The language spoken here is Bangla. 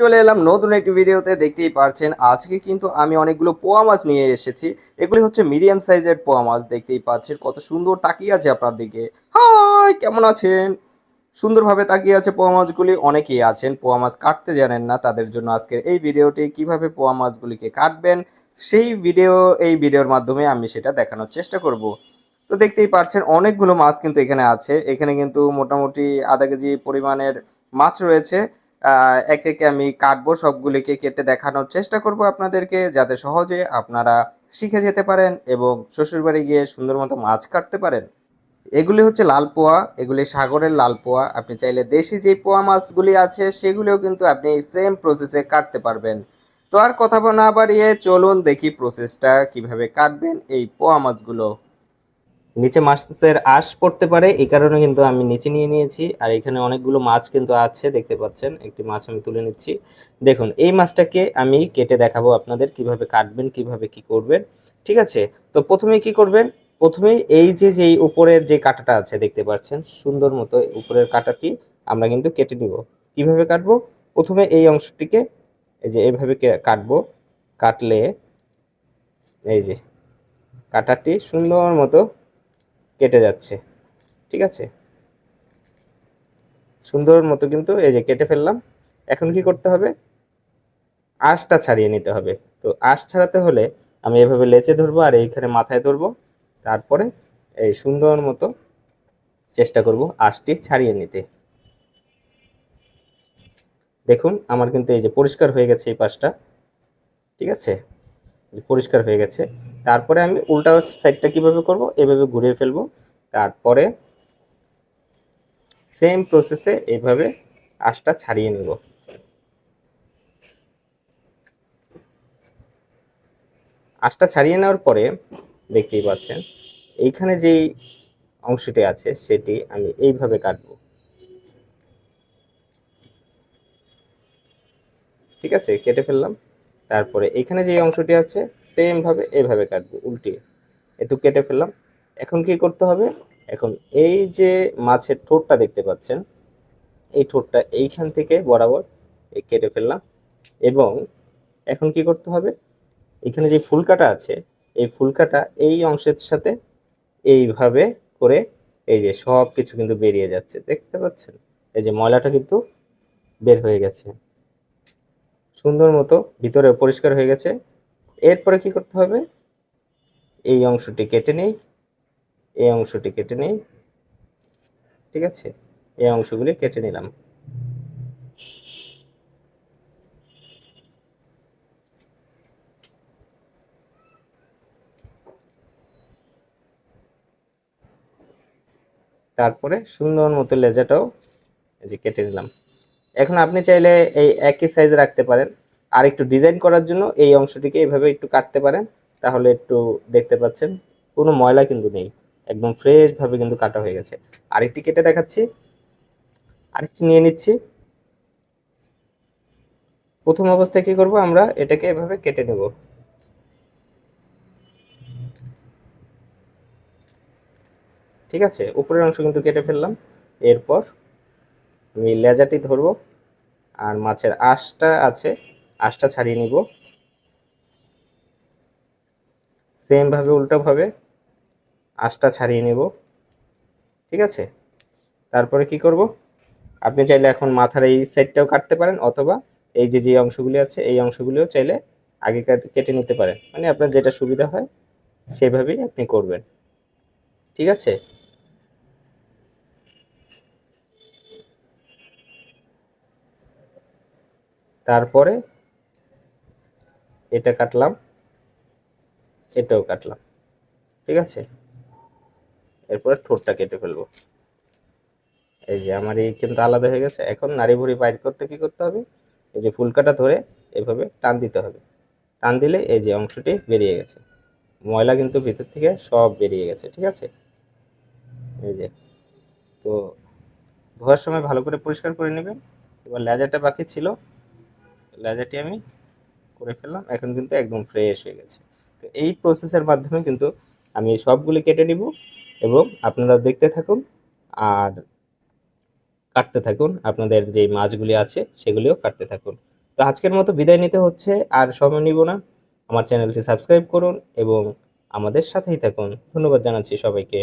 চলে এলাম নতুন একটি ভিডিওতে, দেখতেই পারছেন আজকে কিন্তু আমি অনেকগুলো পোয়া মাছ নিয়ে এসেছি। এগুলি হচ্ছে মিডিয়াম সাইজের পোয়া মাছ, দেখতেই পাচ্ছেন কত সুন্দর তাকিয়ে আছে আপনার দিকে হাই, কেমন আছেন? সুন্দরভাবে তাকিয়ে আছে পোয়া মাছগুলি, অনেকেই আছেন পোয়া মাছ কাটতে জানেন না, তাদের জন্য আজকের এই ভিডিওটি, কীভাবে পোয়া মাছগুলিকে কাটবেন, সেই ভিডিও, এই ভিডিওর মাধ্যমে আমি সেটা দেখানোর চেষ্টা করব। তো দেখতেই পারছেন অনেকগুলো মাছ কিন্তু এখানে আছে, এখানে কিন্তু মোটামুটি আধা কেজি পরিমাণের মাছ রয়েছে। একে একে আমি কাটবো, সবগুলিকে কেটে দেখানোর চেষ্টা করব আপনাদেরকে, যাতে সহজে আপনারা শিখে যেতে পারেন এবং শ্বশুরবাড়ি গিয়ে সুন্দর মতো মাছ কাটতে পারেন। এগুলি হচ্ছে লাল পোয়া, এগুলি সাগরের লাল পোয়া। আপনি চাইলে দেশি যে পোয়া মাছগুলি আছে, সেগুলিও কিন্তু আপনি সেম প্রসেসে কাটতে পারবেন। তো আর কথা না বাড়িয়ে চলুন দেখি প্রসেসটা কীভাবে কাটবেন এই পোয়া মাছগুলো। নিচে মাছের আঁশ পড়তে পারে, এই কারণে কিন্তু আমি নিচে নিয়ে নিয়েছি। আর এখানে অনেকগুলো মাছ কিন্তু আছে, দেখতে পাচ্ছেন। একটি মাছ আমি তুলে নিচ্ছি। দেখুন, এই মাছটাকে আমি কেটে দেখাবো আপনাদের কীভাবে কাটবেন, কীভাবে কি করবেন। ঠিক আছে? তো প্রথমে কি করবেন? প্রথমে এই যে যে উপরের যে কাঁটাটা আছে, দেখতে পাচ্ছেন, সুন্দর মতো উপরের কাঁটাটি আমরা কিন্তু কেটে নিব। কীভাবে কাটবো? প্রথমে এই অংশটিকে এই যে এইভাবে কাটবো। কাটলে এই যে, কাঁটাটি সুন্দর মতো কেটে যাচ্ছে। ঠিক আছে? সুন্দর মতো কিন্তু এই যে কেটে ফেললাম। এখন কি করতে হবে? আঁশটা ছাড়িয়ে নিতে হবে। তো আঁশ ছাড়াতে হলে আমি এভাবে লেচে ধরবো আর এইখানে মাথায় ধরবো। তারপরে এই সুন্দর মতো চেষ্টা করব আঁশটি ছাড়িয়ে নিতে। দেখুন, আমার কিন্তু এই যে পরিষ্কার হয়ে গেছে এই পাশটা। ঠিক আছে? পরিষ্কার হয়ে গেছে। তারপরে আমি উল্টা সাইডটা কীভাবে করব? এভাবে ঘুরিয়ে ফেলব। তারপরে সেম প্রসেসে এইভাবে আঁশটা ছাড়িয়ে নেব। আঁশটা ছাড়িয়ে নেওয়ার পরে দেখতেই পাচ্ছেন, এইখানে যেই অংশটি আছে সেটি আমি এইভাবে কাটবো। ঠিক আছে, কেটে ফেললাম। তারপরে এখানে যে অংশটি আছে সেম ভাবে এইভাবে কাটবো, উল্টিয়ে। একটু কেটে ফেললাম। এখন কি করতে হবে? এখন এই যে মাছের ঠোঁটটা দেখতে পাচ্ছেন, এই ঠোঁটটা এইখান থেকে বরাবর এই কেটে ফেললাম এবং এখন কি করতে হবে? এখানে যে ফুলকাটা আছে, এই ফুলকাটা এই অংশের সাথে এইভাবে করে এই যে সব কিছু কিন্তু বেরিয়ে যাচ্ছে। দেখতে পাচ্ছেন? এই যে ময়লাটা কিন্তু বের হয়ে গেছে। সুন্দর মতো ভিতরে পরিষ্কার হয়ে গেছে। এরপরে কি করতে হবে? এই অংশটি কেটে নেই, এই অংশটি কেটে নেই, ঠিক আছে? এই অংশগুলি কেটে নিলাম। তারপরে সুন্দর মতো লেজাটাও যে কেটে নিলাম। এখন আপনি চাইলে এই একই সাইজ রাখতে পারেন। আর একটু ডিজাইন করার জন্য এই অংশটিকে এইভাবে একটু কাটতে পারেন, তাহলে একটু দেখতে পাচ্ছেন কোনো ময়লা কিন্তু নেই। একদম ফ্রেশ ভাবে কিন্তু কাটা হয়ে গেছে। আরেকটি কেটে দেখাচ্ছি। আরেকটি নিয়ে নিচ্ছি। প্রথম অবস্থায় কি করব আমরা? এটাকে এভাবে কেটে নেব। ঠিক আছে? উপরের অংশ কিন্তু কেটে ফেললাম। এরপর আমি লেজাটি ধরবো, আর মাছের আঁশটা আছে, আঁশটা ছাড়িয়ে নিব। সেম ভাবে উল্টোভাবে আঁশটা ছাড়িয়ে নেব। ঠিক আছে? তারপরে কি করব? আপনি চাইলে এখন মাথার এই সাইডটাও কাটতে পারেন, অথবা এই যে যে অংশগুলি আছে, এই অংশগুলিও চাইলে আগে কেটে নিতে পারেন। মানে আপনার যেটা সুবিধা হয়, সেভাবেই আপনি করবেন। ঠিক আছে? তারপরে এটা কাটলাম, এটাও কাটলাম, ঠিক আছে? এরপরে ঠোঁটটা কেটে ফেলব। এই যে আমার এই কিন্তু আলাদা হয়ে গেছে। এখন নাড়ি ভুড়ি বাইর করতে কি করতে হবে? এই যে ফুলকাটা ধরে এভাবে টান দিতে হবে। টান দিলে এই যে অংশটি বেরিয়ে গেছে। ময়লা কিন্তু ভিতর থেকে সব বেরিয়ে গেছে, ঠিক আছে? এই যে, তো ধোয়ার সময় ভালো করে পরিষ্কার করে নেবেন। এবার লেজাটা বাকি ছিল। লেজাটি আমি করে ফেললাম। এখন কিন্তু একদম ফ্রেশ হয়ে গেছে। তো এই প্রসেসের মাধ্যমে কিন্তু আমি সবগুলি কেটে নিব এবং আপনারা দেখতে থাকুন আর কাটতে থাকুন। আপনাদের যে মাছগুলি আছে সেগুলিও কাটতে থাকুন। তো আজকের মতো বিদায় নিতে হচ্ছে, আর সময় নিব না। আমার চ্যানেলটি সাবস্ক্রাইব করুন এবং আমাদের সাথেই থাকুন। ধন্যবাদ জানাচ্ছি সবাইকে।